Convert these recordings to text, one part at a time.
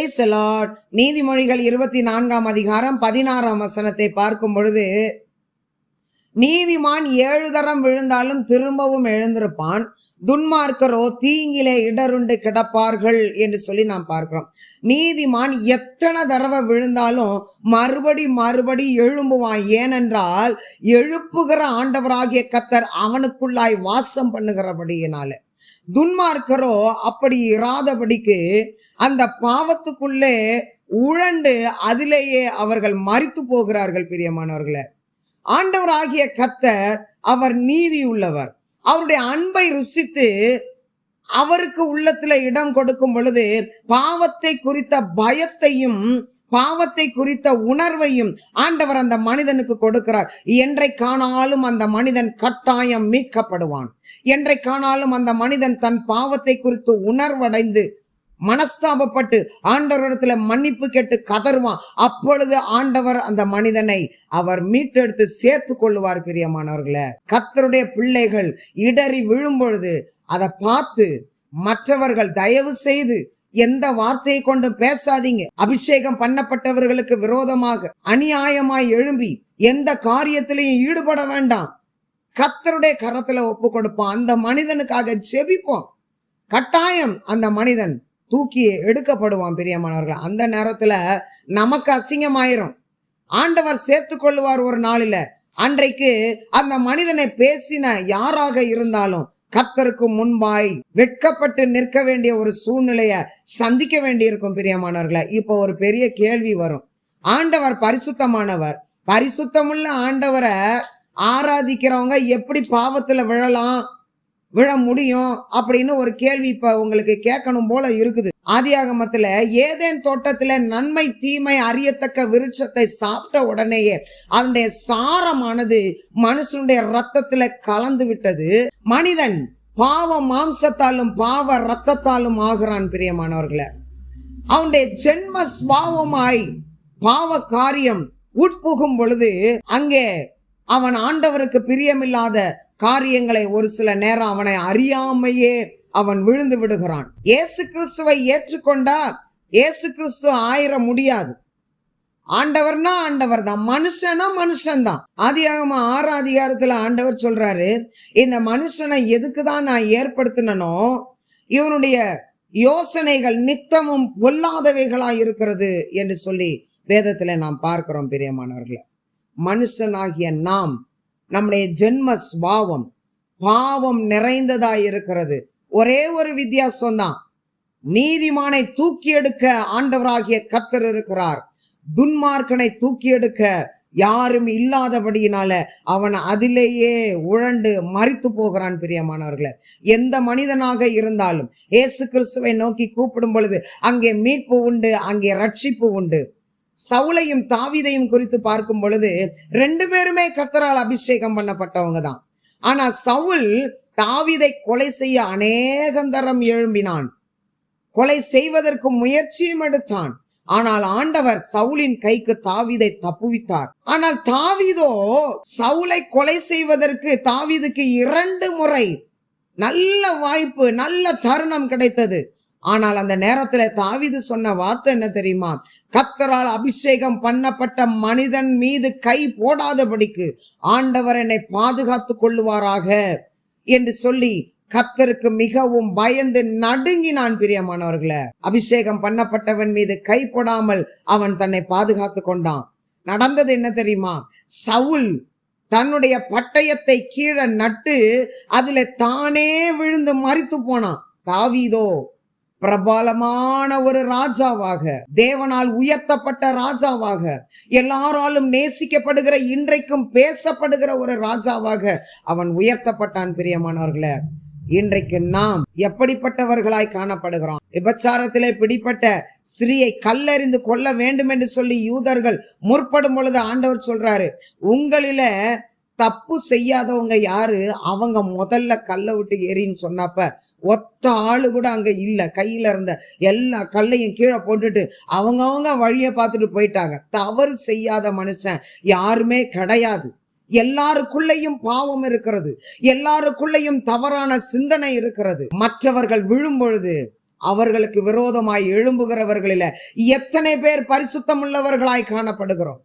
Price Lord நீதிமொழிகள் இருபத்தி நான்காம் அதிகாரம் பதினாறாம் வசனத்தை பார்க்கும் பொழுது நீதிமான் ஏழு தரம் விழுந்தாலும் திரும்பவும் எழுந்திருப்பான். துன்மார்க்கரோ தீங்கிலே இடருண்டு கிடப்பார்கள் என்று சொல்லி நாம் பார்க்கிறோம். நீதிமான் எத்தனை தடவை விழுந்தாலும் மறுபடி மறுபடி எழும்புவான். ஏனென்றால் எழுப்புகிற ஆண்டவராகிய கத்தர் அவனுக்குள்ளாய் வாசம் பண்ணுகிறபடியினால. துன்மார்க்கரோ அப்படி இராதபடிக்கு அந்த பாவத்துக்குள்ளே உழண்டு அதிலேயே அவர்கள் மறித்து போகிறார்கள் பிரியமானவர்களே. ஆண்டவராகிய கத்தர் அவர் நீதி உள்ளவர் அவருடைய அன்பை ருசித்து அவருக்கு உள்ளத்துல இடம் கொடுக்கும் பொழுது பாவத்தை குறித்த பயத்தையும் பாவத்தை குறித்த உணர்வையும் ஆண்டவர் அந்த மனிதனுக்கு கொடுக்கிறார். என்றை காணாலும் அந்த மனிதன் கட்டாயம் மீட்கப்படுவான். என்றை காணாலும் அந்த மனிதன் தன் பாவத்தை குறித்து உணர்வடைந்து மனஸ்தாபப்பட்டு ஆண்டவரிடத்துல மன்னிப்பு கேட்டு கதறுவான். அப்பொழுது ஆண்டவர் அந்த மனிதனை அவர் மீட்டெடுத்து சேர்த்து கொள்ளுவார் பிரியமானவர்களே. கத்தருடைய பிள்ளைகள் இடறி விழும்பொழுது அதை பார்த்து மற்றவர்கள் தயவு செய்து எந்த வார்த்தையை கொண்டு பேசாதீங்க. அபிஷேகம் பண்ணப்பட்டவர்களுக்கு விரோதமாக அநியாயமாய் எழும்பி எந்த காரியத்திலையும் ஈடுபட வேண்டாம். கத்தருடைய கரத்துல ஒப்பு கொடுப்போம். அந்த மனிதனுக்காக ஜெபிப்போம். கட்டாயம் அந்த மனிதன் தூக்கி எடுக்கப்படுவான் பிரியமானவர்கள். அந்த நேரத்துல நமக்கு அசிங்கமாயிரும். ஆண்டவர் சேர்த்து கொள்ளுவார் ஒரு நாளில. அன்றைக்கு அந்த மனிதனை பேசின யாராக இருந்தாலும் கத்தருக்கு முன்பாய் வெட்கப்பட்டு நிற்க வேண்டிய ஒரு சூழ்நிலைய சந்திக்க வேண்டியிருக்கும் பிரியமானவர்களை இப்போ ஒரு பெரிய கேள்வி வரும். ஆண்டவர் பரிசுத்தமானவர். பரிசுத்தமுள்ள ஆண்டவரை ஆராதிக்கிறவங்க எப்படி பாவத்துல விழலாம்? விழ முடியும் அப்படின்னு ஒரு கேள்வி இப்ப உங்களுக்கு கேட்கணும் போல இருக்குது. ஆதியாகமத்துல ஏதேன் தோட்டத்துல நன்மை தீமை அறியத்தக்க விருட்சத்தை சாப்பிட்ட உடனேயே அதனுடைய சாரமானது மனுஷனுடைய ரத்தத்துல கலந்து விட்டது. மனிதன் பாவ மாம்சத்தாலும் பாவ ரத்தத்தாலும் ஆகிறான் பிரியமானவர்களை. அவனுடைய ஜென்ம ஸ்வாவமாய் பாவ காரியம் உட்புகும் பொழுது அங்கே அவன் ஆண்டவருக்கு பிரியமில்லாத காரியங்களை ஒரு சில நேரம் அவனை அறியாமையே அவன் விழுந்து விடுகிறான். இயேசு கிறிஸ்துவை ஏற்றுக்கொண்டா இயேசு கிறிஸ்து ஆயிர முடியாது. ஆண்டவர்னா ஆண்டவர் தான் மனுஷனா மனுஷன்தான். ஆதியாகம ஆறு அதிகாரத்துல ஆண்டவர் சொல்றாரு இந்த மனுஷனை எதுக்கு தான் நான் ஏற்படுத்தினனோ இவனுடைய யோசனைகள் நித்தமும் பொல்லாதவைகளா இருக்கிறது என்று சொல்லி வேதத்துல நாம் பார்க்கிறோம் பிரியமானவர்களை. மனுஷனாகிய நாம் நம்முடைய ஜென்ம சுவாவம் பாவம் நிறைந்ததாக இருக்கிறது. ஒரே ஒரு வித்தியாசம் தான் நீதிமானை தூக்கி எடுக்க ஆண்டவராகிய கத்தர் இருக்கிறார். துன்மார்க்கனை தூக்கி எடுக்க யாரும் இல்லாதபடியினால அவன் அதிலேயே உழண்டு மறித்து போகிறான் பிரியமானவர்களை. எந்த மனிதனாக இருந்தாலும் இயேசு கிறிஸ்துவை நோக்கி கூப்பிடும் பொழுது அங்கே மீட்பு உண்டு அங்கே ரட்சிப்பு உண்டு. சவுலையும் தாவீதையும் குறித்து பார்க்கும் பொழுது ரெண்டு பேருமே கத்தரால் அபிஷேகம் பண்ணப்பட்டவங்க தான். ஆனா சவுல் தாவீதை கொலை செய்ய அநேகந்தரம் எழும்பினான். கொலை செய்வதற்கு முயற்சியும் எடுத்தான். ஆனால் ஆண்டவர் சவுலின் கைக்கு தாவீதை தப்புவித்தார். ஆனால் தாவிதோ சவுலை கொலை செய்வதற்கு தாவீதுக்கு இரண்டு முறை நல்ல வாய்ப்பு நல்ல தருணம் கிடைத்தது. ஆனால் அந்த நேரத்தில் தாவிது சொன்ன வார்த்தை என்ன தெரியுமா? கத்தரால் அபிஷேகம் பண்ணப்பட்ட மனிதன் மீது கை போடாதபடிக்கு ஆண்டவர் என்னை பாதுகாத்து கொள்ளுவாராக என்று சொல்லி கத்தருக்கு மிகவும் பயந்து நடுங்கினான் பிரியமானவர்களே. அபிஷேகம் பண்ணப்பட்டவன் மீது கை போடாமல் அவன் தன்னை பாதுகாத்து கொண்டான். நடந்தது என்ன தெரியுமா? சவுல் தன்னுடைய பட்டயத்தை கீழே நட்டு அதுல தானே விழுந்து மறித்து போனான். தாவீதோ பிரபலமான ஒரு ராஜாவாக தேவனால் உயர்த்தப்பட்ட ராஜாவாக எல்லாராலும் நேசிக்கப்படுகிற இன்றைக்கும் பேசப்படுகிற ஒரு ராஜாவாக அவன் உயர்த்தப்பட்டான் பிரியமானவர்களே. இன்றைக்கு நாம் எப்படிப்பட்டவர்களாய் காணப்படுகிறோம்? விபச்சாரத்திலே பிடிப்பட்ட ஸ்திரீயை கல்லறிந்து கொள்ள வேண்டும் என்று சொல்லி யூதர்கள் முற்படும் பொழுது ஆண்டவர் சொல்றாரு உங்களில தப்பு செய்யாதவங்க யாரு? அவங்க முதல்ல கல்லை விட்டு ஏறின்னு சொன்னப்ப ஒத்த ஆளு கூட அங்கே இல்லை. கையில் இருந்த எல்லா கல்லையும் கீழே போட்டுட்டு அவங்கவுங்க வழியை பார்த்துட்டு போயிட்டாங்க. தவறு செய்யாத மனுஷன் யாருமே கிடையாது. எல்லாருக்குள்ளேயும் பாவம் இருக்கிறது. எல்லாருக்குள்ளேயும் தவறான சிந்தனை இருக்கிறது. மற்றவர்கள் விழும் பொழுது அவர்களுக்கு விரோதமாய் எழும்புகிறவர்களில் எத்தனை பேர் பரிசுத்தம் உள்ளவர்களாய் காணப்படுகிறோம்?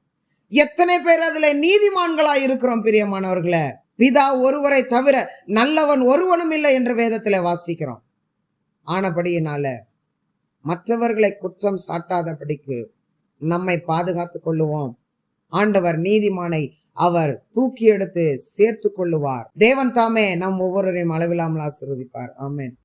எத்தனை பேர் அதுல நீதிமான்களா இருக்கிறோம் பிரியமானவர்களே? பிதா ஒருவரை தவிர நல்லவன் ஒருவனும் இல்லை என்று வேதத்துல வாசிக்கிறோம். ஆனபடியினால மற்றவர்களை குற்றம் சாட்டாதபடிக்கு நம்மை பாதுகாத்துக் கொள்ளுவோம். ஆண்டவர் நீதிமானை அவர் தூக்கி எடுத்து சேர்த்து கொள்ளுவார். தேவன் தாமே நம் ஒவ்வொருவரையும் அளவில்லாமல் ஆசிர்வதிப்பார். ஆமேன்.